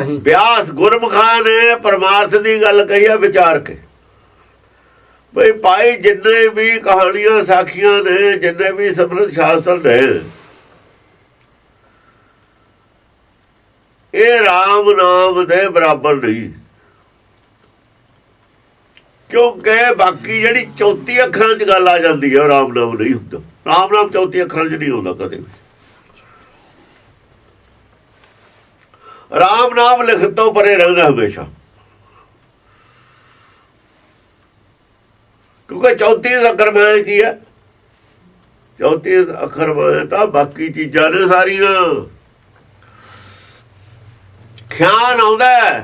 ਨਹੀਂ ਵਿਆਸ ਗੁਰਮੁਖਾਂ ਨੇ ਪਰਮਾਰਥ ਦੀ ਗੱਲ ਕਹੀ ਹੈ ਵਿਚਾਰ ਕੇ। ਬਈ ਭਾਈ ਜਿੰਨੇ ਵੀ ਕਹਾਣੀਆਂ ਸਾਖੀਆਂ ਨੇ, ਜਿੰਨੇ ਵੀ ਸਮਰਥ ਸ਼ਾਸਤਰ ਨੇ, ਇਹ RAM ਨਾਮ ਦੇ ਬਰਾਬਰ ਨਹੀਂ। ਕਿਉਂਕਿ ਬਾਕੀ ਜਿਹੜੀ ਚੌਥੀ ਅੱਖਰਾਂ 'ਚ ਗੱਲ ਆ ਜਾਂਦੀ ਹੈ ਉਹ RAM ਨਾਮ ਨਹੀਂ ਹੁੰਦਾ। RAM ਨਾਮ ਚੌਥੀ ਅੱਖਰਾਂ 'ਚ ਨਹੀਂ ਹੁੰਦਾ ਕਦੇ ਵੀ। ਰਾਮ ਨਾਮ ਲਿਖਤ ਤੋਂ ਪਰੇ ਰਹਿੰਦਾ ਹਮੇਸ਼ਾ। ਕਿਉਂਕਿ ਚੌਥੀ ਅੱਖਰ ਮੈਂ ਕੀ ਹੈ? ਚੌਥੀ ਅੱਖਰ ਮੈਂ ਤਾਂ ਬਾਕੀ ਚੀਜ਼ਾਂ ਨੇ ਸਾਰੀਆਂ। ਖਿਆਨ ਆਉਂਦਾ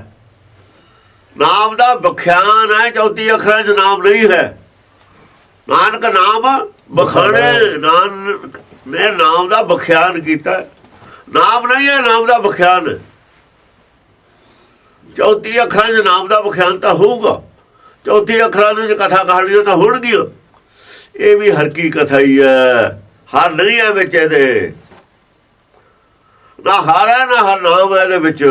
ਨਾਮ ਦਾ ਬਖਿਆਨ ਹੈ ਚੌਥੀ ਅੱਖਰਾਂ 'ਚ ਨਾਮ ਨਹੀਂ ਹੈ। ਨਾਨਕ ਨਾਮ ਬਖਾਣੇ ਨਾਨਕ ਨੇ ਨਾਮ ਦਾ ਬਖਿਆਨ ਕੀਤਾ। ਨਾਮ ਨਹੀਂ ਹੈ, ਨਾਮ ਦਾ ਬਖਿਆਨ। ਹੈ ਚੌਥੀ ਅੱਖਰਾਂ 'ਚ ਨਾਮ ਦਾ ਵਿਖਿਆਨ ਤਾਂ ਹੋਊਗਾ। ਚੌਥੀ ਅੱਖਰਾਂ ਦੇ ਵਿੱਚ ਕਥਾ ਕਹਾਣੀਆਂ ਤਾਂ ਹੋਣਗੀਆਂ ਇਹ ਵੀ ਹਰ ਕੀ ਕਥਾ ਹੀ ਹੈ ਹਰ ਨਹੀਂ ਹੈ ਵਿੱਚ ਇਹਦੇ। ਨਾ ਹਰ ਹੈ, ਨਾ ਹਰ ਨਾਮ ਹੈ ਇਹਦੇ ਵਿੱਚ।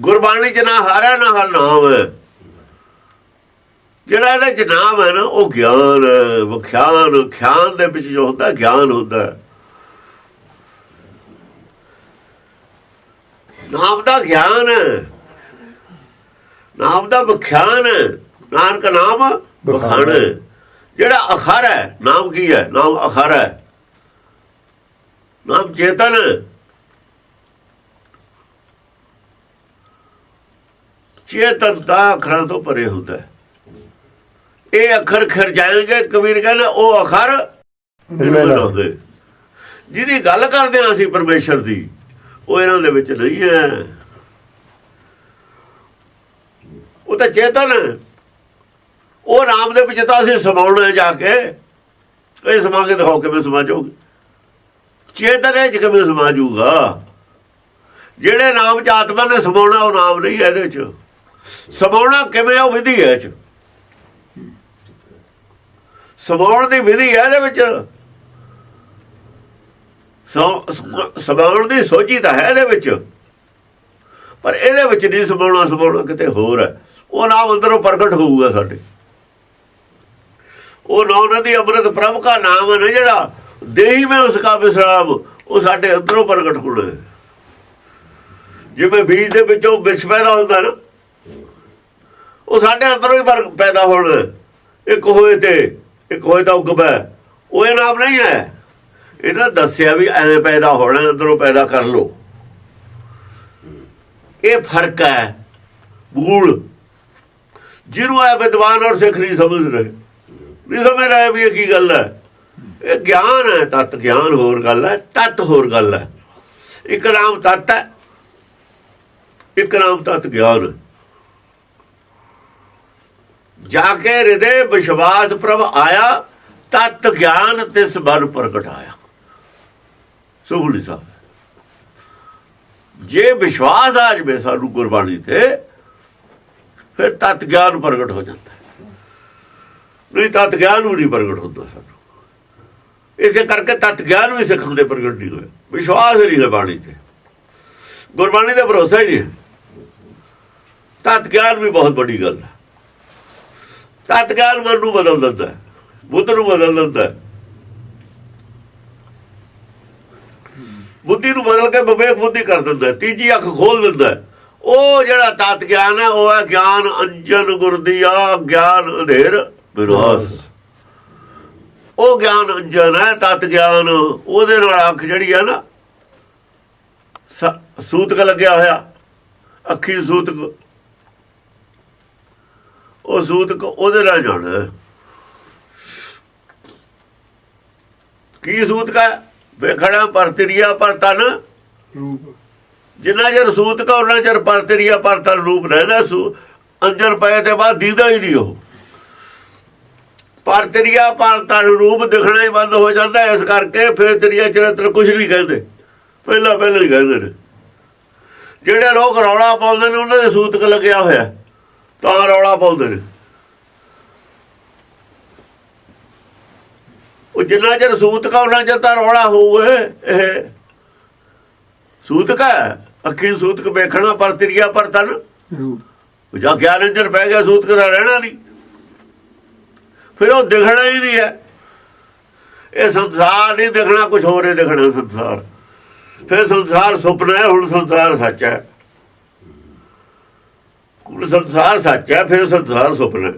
ਗੁਰਬਾਣੀ 'ਚ ਨਾ ਹਰ ਹੈ, ਨਾ ਹਰ ਨਾਮ ਹੈ। ਜਿਹੜਾ ਇਹਦੇ 'ਚ ਨਾਮ ਹੈ ਨਾ, ਉਹ ਗਿਆਨ ਹੈ, ਵਿਖਿਆਨ ਖਿਆਨ ਦੇ ਵਿੱਚ ਜੋ ਹੁੰਦਾ, ਗਿਆਨ ਹੁੰਦਾ ਨਾਮ ਦਾ ਗਿਆਨ। ਨਾਮ ਦਾ ਵਿਖਿਆਨ। ਹੈ ਨਾਨਕ ਨਾਮ ਵਿਖਾਣ। ਹੈ। ਜਿਹੜਾ ਅਖਰ ਹੈ ਨਾਮ ਕੀ ਹੈ? ਨਾਮ ਅਖਰ ਹੈ। ਨਾਮ ਚੇਤਨ। ਚੇਤਨ ਤਾਂ ਅੱਖਰਾਂ ਤੋਂ ਪਰੇ ਹੁੰਦਾ ਹੈ। ਇਹ ਅੱਖਰ ਖਿਰ ਜਾਣਗੇ ਕਬੀਰ ਕਹਿੰਦਾ ਉਹ ਅਖਰ। ਜਿਹਦੀ ਗੱਲ ਕਰਦੇ ਹਾਂ ਅਸੀਂ ਪਰਮੇਸ਼ਰ ਦੀ ਉਹ ਇਹਨਾਂ ਦੇ ਵਿੱਚ ਨਹੀਂ ਹੈ। ਉਹ ਤਾਂ ਚੇਤਨ ਉਹ ਨਾਮ ਦੇ ਵਿੱਚ ਤਾਂ ਅਸੀਂ ਸਮਾਉਣਾ ਜਾ ਕੇ। ਇਹ ਸਮਾ ਕੇ ਦਿਖਾਓ ਕਿਵੇਂ ਸਮਾ ਜਾਓਗੇ ਚੇਤਨ ਹੈ ਕਿਵੇਂ ਸਮਾ ਜਿਹੜੇ ਨਾਮ ਚ ਆਤਮਾ ਨੇ ਸਮਾਉਣਾ, ਉਹ ਨਾਮ ਨਹੀਂ ਹੈ ਇਹਦੇ ਵਿੱਚ ਸਮਾਉਣਾ ਕਿਵੇਂ ਉਹ ਵਿਧੀ ਹੈ ਇਹ ਚ। ਸਮਾਉਣ ਦੀ ਵਿਧੀ ਹੈ ਇਹਦੇ ਵਿੱਚ। ਸਮਾਉਣ ਦੀ ਸੋਝੀ ਤਾਂ ਹੈ ਇਹਦੇ ਵਿੱਚ। ਪਰ ਇਹਦੇ ਵਿੱਚ ਨਹੀਂ ਸਮਾਉਣਾ ਸਮਾਉਣਾ ਕਿਤੇ ਹੋਰ ਹੈ। ਉਹ ਨਾਮ ਅੰਦਰੋਂ ਪ੍ਰਗਟ ਹੋਊਗਾ ਸਾਡੇ। ਉਹ ਨਾਮ ਦੀ ਅੰਮ੍ਰਿਤ ਪ੍ਰਭ ਦਾ ਨਾਮ ਹੈ ਨਾ ਜਿਹੜਾ। ਦੇਹੀ ਮੈਂ ਉਸ ਕਾ ਵਿਸਰਾਮ ਉਹ ਸਾਡੇ ਅੰਦਰੋਂ ਪ੍ਰਗਟ ਹੋਣਾ ਜਿਵੇਂ ਬੀਜ ਦੇ ਵਿੱਚੋਂ ਬਿਰਛ ਪੈਦਾ ਹੁੰਦਾ ਨਾ। ਉਹ ਸਾਡੇ ਅੰਦਰੋਂ ਹੀ ਪਰ- ਪੈਦਾ ਹੋਣਾ ਇੱਕ ਹੋਏ ਤੇ, ਇੱਕ ਹੋਏ ਤਾਂ ਉਗਬੈ ਉਹ ਇਹ ਨਾਮ ਨਹੀਂ ਹੈ। ਇਹਨਾਂ ਦੱਸਿਆ ਵੀ ਐਵੇਂ ਪੈਦਾ ਹੋਣਾ, ਅੰਦਰੋਂ ਪੈਦਾ ਕਰ ਲੋ ਇਹ ਫ਼ਰਕ ਹੈ, ਮੂਲ। ਜਿਹਨੂੰ ਆ ਵਿਦਵਾਨ ਔਰ ਸਿੱਖ ਨਹੀਂ ਸਮਝ ਰਹੇ ਨਹੀਂ ਸਮਝ ਰਹੇ ਵੀ ਇਹ ਕੀ ਗੱਲ ਹੈ। ਇਹ ਗਿਆਨ ਹੈ, ਤਤ ਗਿਆਨ ਹੋਰ ਗੱਲ ਹੈ, ਤਤ ਹੋਰ ਗੱਲ ਹੈ। ਇੱਕ ਨਾਮ ਤਤ ਹੈ, ਇੱਕ ਨਾਮ ਤਤ ਗਿਆਨ ਜਾ ਕੇ ਹਿਰਦੇ ਵਿਸ਼ਵਾਸ ਪ੍ਰਭ ਆਇਆ, ਤਤ ਗਿਆਨ ਤਿਸ ਬਲ ਪ੍ਰਗਟਾਇਆ ਆਇਆ ਸੁਭਲੀ ਸਾਹਿਬ। ਜੇ ਵਿਸ਼ਵਾਸ ਆ ਜਵੇ ਸਾਨੂੰ ਗੁਰਬਾਣੀ ਤੇ, ਫਿਰ ਤਤ ਗਿਆਨ ਪ੍ਰਗਟ ਹੋ ਜਾਂਦਾ ਨਹੀਂ, ਤਤ ਗਿਆਨ ਵੀ ਨਹੀਂ ਪ੍ਰਗਟ ਹੁੰਦਾ ਸਾਨੂੰ। ਇਸੇ ਕਰਕੇ ਤਤ ਗਿਆਨ ਵੀ ਸਿੱਖਣ ਦੇ ਪ੍ਰਗਟ ਨਹੀਂ ਹੋਇਆ ਵਿਸ਼ਵਾਸ ਨਹੀਂ ਹੈ ਬਾਣੀ ਤੇ। ਗੁਰਬਾਣੀ ਦਾ ਭਰੋਸਾ ਹੀ ਨਹੀਂ ਹੈ। ਤਤ ਗਿਆਨ ਵੀ ਬਹੁਤ ਵੱਡੀ ਗੱਲ ਹੈ। ਤਤ ਗਿਆਨ ਮਨ ਨੂੰ ਬਦਲ ਦਿੰਦਾ ਹੈ। ਬੁੱਧ ਨੂੰ ਬਦਲ ਦਿੰਦਾ ਹੈ। ਬੁੱਧੀ ਨੂੰ ਬਦਲ ਕੇ ਵਿਵੇਕ ਬੁੱਧੀ ਕਰ ਦਿੰਦਾ ਤੀਜੀ ਅੱਖ ਖੋਲ ਦਿੰਦਾ ਉਹ ਜਿਹੜਾ ਤਤ ਗਿਆਨ ਹੈ, ਉਹ ਹੈ ਗਿਆਨ ਅੰਜਨ ਗੁਰਦੀਆ ਗਿਆਨ ਅਧੇਰ ਵਿਨਾਸ਼। ਉਹ ਗਿਆਨ ਅੰਜਨ ਹੈ, ਤਤ ਗਿਆਨ, ਉਹਦੇ ਨਾਲ ਅੱਖ ਜਿਹੜੀ ਹੈ ਨਾ ਸੂਤਕ ਲੱਗਿਆ ਹੋਇਆ, ਅੱਖੀ ਸੂਤਕ। ਉਹ ਸੂਤਕ ਉਹਦੇ ਨਾਲ ਜਾਣਾ ਕੀ ਸੂਤਕ ਹੈ? ਵੇਖਣਾ ਪਰਤਰੀਆ ਪਰ ਤਨ ਰੂਪ। ਜਿੰਨਾ ਚਿਰ ਸੂਤਕ ਉਹਨਾਂ ਚਿਰ ਪਰਤਰੀਆ ਪਰ ਤਨ ਰੂਪ ਰਹਿੰਦਾ ਸੂ। ਅੰਜਨ ਪਏ ਤੇ ਬਾਅਦ ਦੀਦਾ ਹੀ ਨਹੀਂ ਉਹ। ਪਰਤਰੀਆ ਪਰ ਤਨ ਰੂਪ ਦਿਖਣਾ ਹੀ ਬੰਦ ਹੋ ਜਾਂਦਾ। ਇਸ ਕਰਕੇ ਫਿਰ ਤਰੀਆ ਚਰਿੱਤਰ ਕੁਝ ਨਹੀਂ ਕਹਿੰਦੇ। ਪਹਿਲਾਂ ਪਹਿਲਾਂ ਹੀ ਕਹਿੰਦੇ ਨੇ। ਜਿਹੜੇ ਲੋਕ ਰੌਲਾ ਪਾਉਂਦੇ ਨੇ ਉਹਨਾਂ ਦੇ ਸੂਤਕ ਲੱਗਿਆ ਹੋਇਆ। ਤਾਂ ਰੌਲਾ ਪਾਉਂਦੇ ਨੇ। ਜਿੰਨਾ ਚਿਰ ਸੂਤਕਾ ਉਹਨਾਂ ਚਿਰ ਤਾਂ ਰੌਲਾ ਹੋਊਗਾ। ਇਹ ਸੂਤਕ ਅੱਖੀ ਸੂਤਕ ਵੇਖਣਾ ਪਰ ਤ੍ਰਿਆ ਪਰ ਤਨ। ਜਾਂ ਗਿਆਨ ਅੰਦਰ ਪੈ ਗਿਆ ਸੂਤਕ ਦਾ ਰਹਿਣਾ ਨਹੀਂ। ਫਿਰ ਉਹ ਦਿਖਣਾ ਹੀ ਨਹੀਂ ਹੈ। ਇਹ ਸੰਸਾਰ ਨਹੀਂ ਦਿਖਣਾ ਕੁਝ ਹੋਰ ਹੀ ਦਿਖਣਾ ਸੰਸਾਰ। ਫਿਰ ਸੰਸਾਰ ਸੁਪਨਾ ਹੈ ਹੁਣ ਸੰਸਾਰ ਸੱਚ ਹੈ। ਹੁਣ ਸੰਸਾਰ ਸੱਚ ਹੈ ਫਿਰ ਸੰਸਾਰ ਸੁਪਨਾ ਹੈ।